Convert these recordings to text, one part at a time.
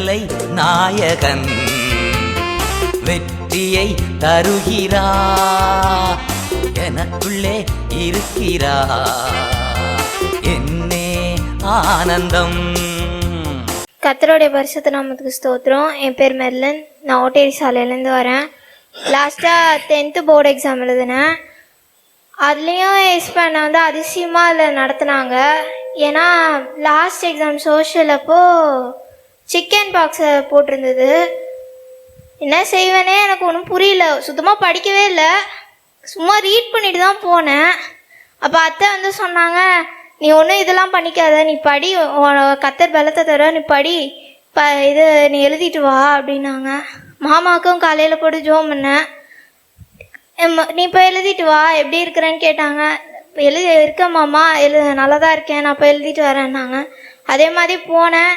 விடுதலை நாயகன் வெற்றியை தருகிறா எனக்குள்ளே இருக்கிறா. என்னே ஆனந்தம். கத்தருடைய பரிசுத்த நாமத்துக்கு ஸ்தோத்திரம். என் பேர் மெர்லன். நான் ஓட்டேரி சாலையிலேருந்து வரேன். லாஸ்ட்டாக டென்த்து போர்டு எக்ஸாம் எழுதினேன். அதுலேயும் எஸ் பண்ண வந்து அதிசயமாக அதில் நடத்துனாங்க. ஏன்னா லாஸ்ட் எக்ஸாம் சோஷியல் அப்போ சிக்கன் பாக்ஸை போட்டிருந்தது. என்ன செய்வேனே எனக்கு ஒன்றும் புரியல. சுத்தமாக படிக்கவே இல்லை. சும்மா ரீட் பண்ணிட்டு தான் போனேன். அப்போ அத்தை வந்து சொன்னாங்க நீ ஒன்றும் இதெல்லாம் பண்ணிக்காத. நீ படி. கத்தர் பலத்தை தர. நீ படி. ப இது நீ எழுதிட்டு வா அப்படின்னாங்க. மாமாவுக்கும் காலையில் போட்டு ஜோம் பண்ணேன். நீ இப்போ எழுதிட்டு வா. எப்படி இருக்கிறேன்னு கேட்டாங்க. எழுதி இருக்கேன் மாமா. எழு நல்லா தான் இருக்கேன். நான் இப்போ எழுதிட்டு வரேன்னாங்க. அதே மாதிரி போனேன்.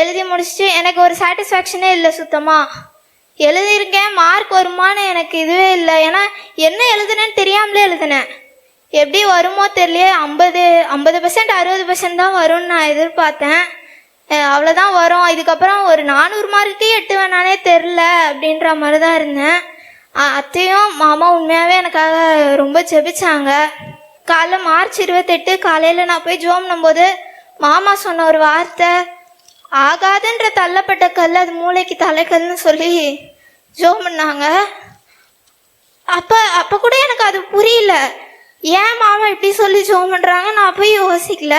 எழுதி முடிச்சுட்டு எனக்கு ஒரு சாட்டிஸ்ஃபேக்ஷனே இல்லை சுத்தமாக எழுதியிருக்கேன் மார்க் வருமான்னு எனக்கு இதுவே இல்லை. ஏன்னா என்ன எழுதுனேன்னு தெரியாமலே எழுதினேன். எப்படி வருமோ தெரியலையே ஐம்பது ஐம்பது பர்சன்ட் அறுபது பர்சன்ட் தான் வரும்னு நான் எதிர்பார்த்தேன். அவ்வளோதான் வரும். இதுக்கப்புறம் ஒரு நானூறு மார்க்கே எட்டு வேணானே தெரில அப்படின்ற மாதிரி தான் இருந்தேன் அத்தையும் மாமா உண்மையாகவே எனக்காக ரொம்ப ஜெபிச்சாங்க. காலைல மார்ச் இருபத்தெட்டு காலையில் நான் போய் ஜோம்னும் போது மாமா சொன்ன ஒரு வார்த்தை ஆகாதுன்ற தள்ளப்பட்ட கல் அது மூளைக்கு தலைக்கல்னு சொல்லி ஜோம் பண்ணாங்க அப்போ அப்போ கூட எனக்கு அது புரியல. ஏன் மாமா இப்படி சொல்லி ஜோம் பண்ணுறாங்க நான் போய் யோசிக்கல.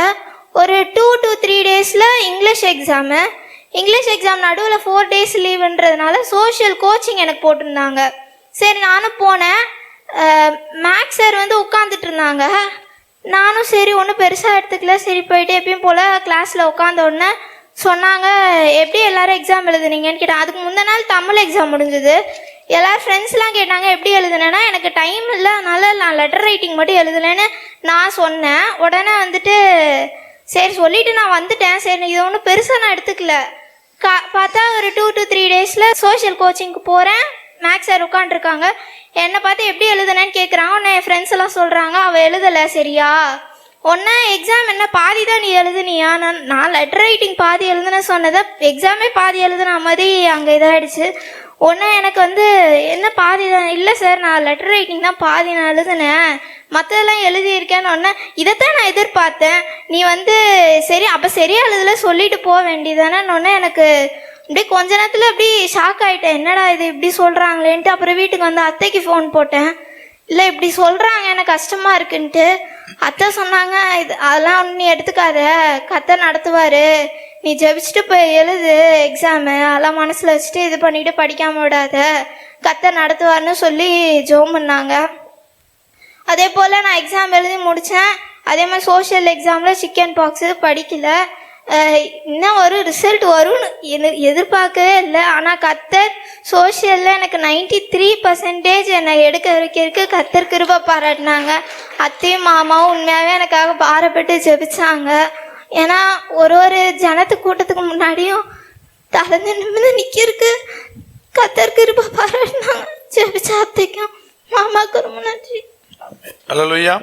ஒரு டூ டு த்ரீ டேஸில் இங்கிலீஷ் எக்ஸாமு இங்கிலீஷ் எக்ஸாம் நடுவில் ஃபோர் டேஸ் லீவுன்றதுனால சோஷியல் கோச்சிங் எனக்கு போட்டிருந்தாங்க. சரி நானும் போனேன். மேக்ஸ் சார் வந்து உட்காந்துட்டு இருந்தாங்க நானும் சரி ஒன்றும் பெருசாக எடுத்துக்கல. சரி போயிட்டு எப்பயும் போல் கிளாஸில் உட்காந்த உடனே சொன்னாங்க எப்படி எல்லாரும் எக்ஸாம் எழுதுனீங்கன்னு கேட்டேன் அதுக்கு முந்தின நாள் தமிழ் எக்ஸாம் முடிஞ்சது. எல்லாரும் ஃப்ரெண்ட்ஸ்லாம் கேட்டாங்க எப்படி எழுதுனேன்னா எனக்கு டைம் இல்லை அதனால நான் லெட்டர் ரைட்டிங் மட்டும் எழுதலைன்னு நான் சொன்னேன். உடனே வந்துட்டு சரி சொல்லிட்டு நான் வந்துட்டேன். சரி இது ஒன்றும் பெருசாக நான் எடுத்துக்கல. கா பார்த்தா ஒரு டூ டு த்ரீ டேஸில் சோஷியல் கோச்சிங்க்கு போகிறேன் மேக்ஸ் சார் உட்காண்ட்ருக்காங்க என்னை பார்த்து எப்படி எழுதுனேன்னு கேட்குறாங்க உன்னை என் ஃப்ரெண்ட்ஸ் எல்லாம் சொல்கிறாங்க அவள் எழுதலை சரியா? ஒன்று எக்ஸாம் என்ன? பாதி தான் நீ எழுதுனியா? நான் நான் லெட்டர் ரைட்டிங் பாதி எழுதுன சொன்னதை எக்ஸாமே பாதி எழுதுன மாதிரி அங்கே இதாகிடுச்சு ஒன்று எனக்கு வந்து என்ன பாதி தான்? இல்லை சார் நான் லெட்டர் ரைட்டிங் தான் பாதி நான் எழுதுனேன். மற்றதெல்லாம் எழுதியிருக்கேன்னு ஒன்று இதைத்தான் நான் எதிர்பார்த்தேன். நீ வந்து சரி அப்போ சரியா எழுதல சொல்லிட்டு போக வேண்டியதானே ஒன்று எனக்கு அப்படியே கொஞ்ச நேரத்தில் அப்படி ஷாக் ஆகிட்டேன் என்னடா இது இப்படி சொல்கிறாங்களேன்ட்டு அப்புறம் வீட்டுக்கு வந்து அத்தைக்கு ஃபோன் போட்டேன். இல்லை இப்படி சொல்கிறாங்க எனக்கு கஷ்டமாக இருக்குன்ட்டு. அத்தை சொன்னாங்க இது அதெல்லாம் ஒன்றும் நீ எடுத்துக்காத. கத்தை நடத்துவார். நீ ஜெபிச்சுட்டு போய் எழுது எக்ஸாமு அதெல்லாம் மனசில் வச்சுட்டு இது பண்ணிட்டு படிக்காமல் விடாத. கத்தை நடத்துவார்னு சொல்லி ஜோம் பண்ணாங்க. அதே போல் நான் எக்ஸாம் எழுதி முடித்தேன் அதே மாதிரி சோஷியல் எக்ஸாமில் சிக்கன் பாக்ஸு படிக்கல. இன்னும் ஒரு ரிசல்ட் வரும்னு எதிர்- எதிர்பார்க்கவே இல்லை. ஆனால் கத்தர் சோஷியலில் எனக்கு 93% த்ரீ பர்சன்டேஜ் என்னை எடுக்க வைக்கிறதுக்கு கத்தர் கிருப பாராட்டினாங்க. அத்தையும் மாமாவும் உண்மையாகவே எனக்காக பாரப்பட்டு ஜெபிச்சாங்க. ஏன்னா ஒரு ஒரு ஜனத்து கூட்டத்துக்கு முன்னாடியும் தலந்து நிமிந்து நிற்கிறதுக்கு கத்தர் கிருப பாராட்டினாங்க. ஜெபிச்ச அத்தைக்கும் மாமாவுக்கு ரொம்ப நன்றி. அல்லலுயா